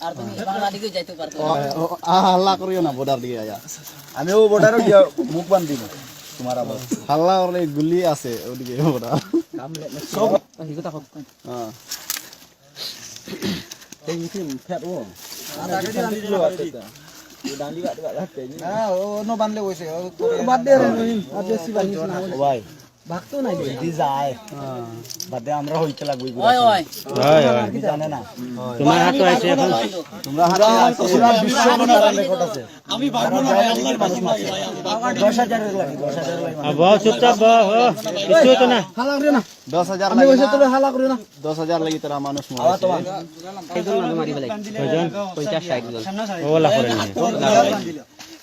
আর তুমি বাংলা যাইতে পারতো হাল্লা করিও না বর্ডার দিকে আয়া আমি ও গিয়া মুখ বান দিব তোমার আবার হাল্লা করলে গুলি আছে ওদিকে বর্ডার হ্যাঁ হ্যাঁ ও নো বানলে কইছে বাদ দে আর বেশি বানিস না ভাই ভাগতো নাই যদি যায়। বাদে আমরা হইতে লাগবে হয় হয়। জানে না। তোমার হাতে আছে এখন? তোমরা হাতে পুরা বিশ্ব মনার রেকর্ড আছে। আমি পারব না দশ হাজারের লাগে দশ হাজারের লাগে আর বহ চুপচাপ বহ কিছু হতো না? হালা করিও না দশ হাজার আমি বসে তোর হালা করিও না। দশ হাজার লাগি তোরা মানুষ আবার তোমার কয়জন ওলা করে নিয়ে না নেট দিতাম না তোমারে বানানোর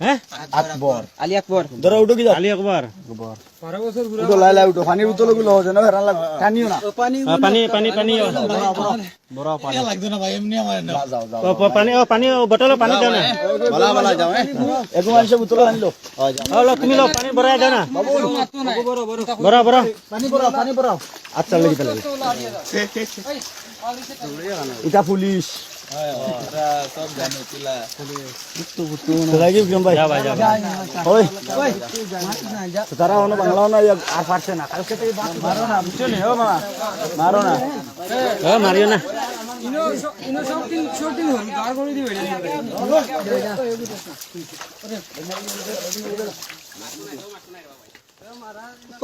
হ্যাঁ? আকবর। আলী আকবর। ধরো উঠো কি আলী আকবর। উঠো লাই লাই উঠো পানির বোতলগুলো হচ্ছে না হেরান লাগ টানিও না। আ, পানি পানি পানি ও, যাও যাও ও, পানি ও পানি ও বটল পানি দাও না। বালা বালা যাও একটু মানুষের আনলো। ও লো, তুমি লো পানি ভরাই দাও না। বড় বড়। পানি পড়াও পানি পড়াও আচ্ছা লাগি পেলে এটা পুলিশ। তারা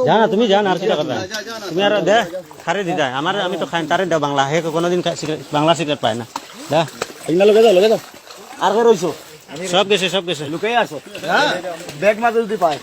জানা, তুমি জান আর কিটা করবে তুমি আর দে, খারে দি দেয় আমার আমি তো খাই, তারে দাও বাংলা। হে কোনোদিন বাংলা সিগারেট পায় না। দে এগুলা লগে যাও লগে যাও আর কে রইছো সব গেছে সব গেছে। লুকাই আসো হ্যাঁ ব্যাগ মাঝে যদি পায়।